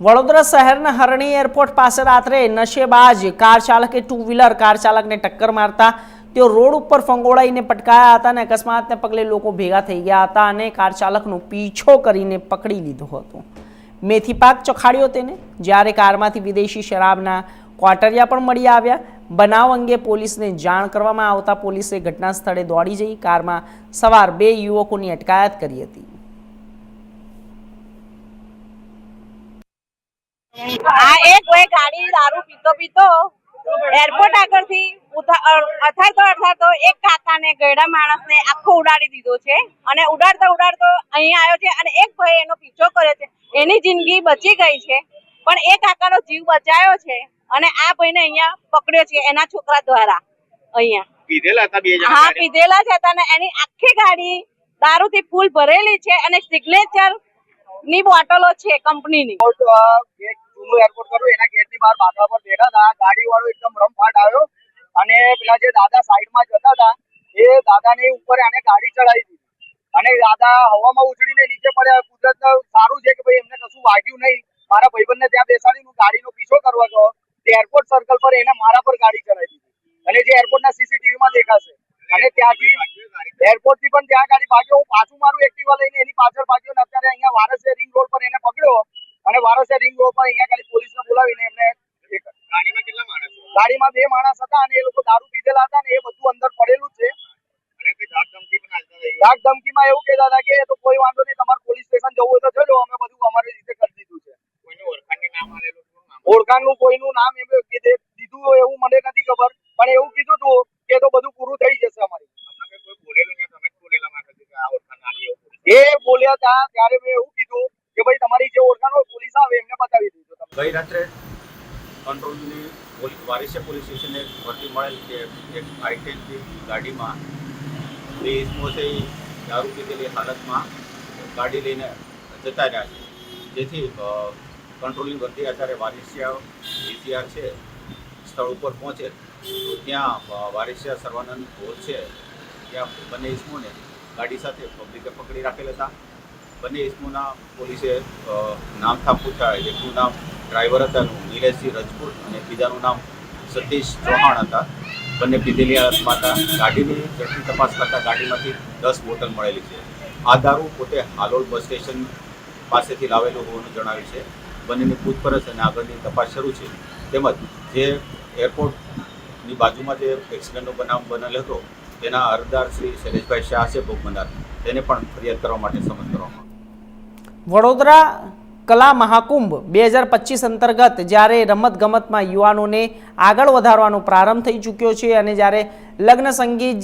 વડોદરા શહેરના હરણી એરપોર્ટ પાસે રાત્રે નશેબાજ કાર ચાલકે ટુ વ્હીલર કાર ચાલકને ટક્કર મારતા તેઓ રોડ ઉપર ફંગોળાઈને પટકાયા હતા અને અકસ્માતને પગલે લોકો ભેગા થઈ ગયા હતા અને કાર ચાલકનો પીછો કરીને પકડી લીધો હતો. મેથી પાક ચખાડ્યો તેને. જ્યારે કારમાંથી વિદેશી શરાબના ક્વાટરિયા પણ મળી આવ્યા. બનાવ અંગે પોલીસને જાણ કરવામાં આવતા પોલીસે ઘટના સ્થળે દોડી જઈ કારમાં સવાર બે યુવકોની અટકાયત કરી હતી. આ એક ભાઈ ગાડી દારૂ પીતો પીતો એરપોર્ટ આગળથી અથાડતો અથાડતો એક કાકાને ગયડા માણસને આખો ઉડાડી દીધો છે અને ઉડાડતો ઉડાડતો અહીંયા આવ્યો છે અને એક ભાઈ એનો પીછો કર્યો છે. એની જિંદગી બચી ગઈ છે પણ એ કાકાનો જીવ બચાયો છે અને આ ભાઈને અહીંયા પકડ્યો છે એના છોકરા દ્વારા અહીંયા. પીધેલા હતા બે જણા હા પીધેલા છે હતા અને એની આખી ગાડી દારૂથી ફૂલ ભરેલી છે અને સિગ્નેચરની બોટલો છે કંપનીની. ની અ, ગેટ જૂનું એરપોર્ટ કર્યું, એના ગેટની બહાર બાકડા પર બેઠા હતા. ગાડી એકદમ રમફાટ આવ્યો અને પેલા જે દાદા સાઈડમાં જતા હતા, એ દાદાની ઉપર એને ગાડી ચડાવી દીધી. અને દાદા હવામાં ઉછળીને નીચે પડ્યા. કુદરત સારું છે કે ભાઈ એમને કશું વાગ્યું નહીં. મારા ભાઈબંધને ત્યાં બેસાડીને હું ગાડીનો પીછો કરવા ગયો. તે એરપોર્ટ સર્કલ પર એને મારા પર ગાડી ચડાવી દીધી. અને જે એરપોર્ટના સીસીટીવી માં દેખાશે. અને ત્યાંથી એરપોર્ટથી પણ ત્યાં ગાડી ભાગ્યો. હું પાછું મારું એક્ટિવા લઈને એની પાછળ ભાગ્યો ને અત્યારે અહીંયા વારસે રિંગ રોડ પર એને પકડ્યો. અને વારસે રિંગ રોડ પર અહીંયા ખાલી પોલીસને બોલાવીને એમને ગાડીમાં કેટલા માણસો ગાડીમાં બે માણસ હતા અને એ લોકો દારૂ પીધેલા હતા ને એ બધું અંદર પડેલું છે. ધાક ધમકીમાં એવું કહેતા હતા કે તો કોઈ વાંધો નહીં તમારે પોલીસ સ્ટેશન જવું હોય તો જજો અમે બધું અમારી રીતે કરી દીધું છે. કોઈનું ઓળખાણની કોઈનું નામ એમ કે દીધું એવું મને નથી ખબર પણ એવું કીધું હતું કે તો બધું પૂરું થઈ જશે અમારી. એ બોલ્યા હતા ત્યારે મેં એવું કે ભાઈ તમારી જે ઓળખાણ હોય પોલીસ આવે, એમને બતાવી દીધું તમે. ગઈ રાત્રે કંટ્રોલની પોલીસ વારીસે પોલીસ સ્ટેશને ભરતી મળેલ કે એક આઈ ગાડીમાં બે ઇસમો છે ઈ દારૂ પીધેલી હાલતમાં ગાડી લઈને જતા રહ્યા છે. જેથી કંટ્રોલની વર્દી આધારે વારિસિયા ડીસીઆર છે, સ્થળ ઉપર પહોંચે. તો ત્યાં વારિસિયા સર્વાનંદ હોલ છે. ત્યાં બંને ઇસમોને ગાડી સાથે પબ્લિકે પકડી રાખેલ હતા. બંને ઇસમોના પોલીસે નામ થાપ પૂછ્યા એકનું નામ ડ્રાઈવર હતા એનું નિલેશસિંહ રજપૂત અને બીજાનું નામ સતીશ ચૌહાણ હતા. બંને પીધેલી હાલતમાં હતા. ગાડીની ઝડપી તપાસ કરતા ગાડીમાંથી દસ બોટલ મળેલી છે. આ દારૂ પોતે હાલોલ બસ સ્ટેશન પાસેથી લાવેલું હોવાનું જણાવ્યું છે. બંનેની પૂછપરછ અને આગળની તપાસ શરૂ છે. તેમજ જે એરપોર્ટની બાજુમાં જે એક્સિડન્ટનો બનાવ બનેલો હતો, તેના અરજદાર શ્રી શૈલેષભાઈ શાહ છે ભોગ તેને પણ ફરિયાદ કરવા માટે સમજ કરવામાં. વડોદરા કલા મહાકુંભ બે હજાર પચીસ અંતર્ગત જ્યારે રમતગમતમાં યુવાનોને આગળ વધારવાનો પ્રારંભ થઈ ચૂક્યો છે અને જ્યારે લગ્ન સંગીત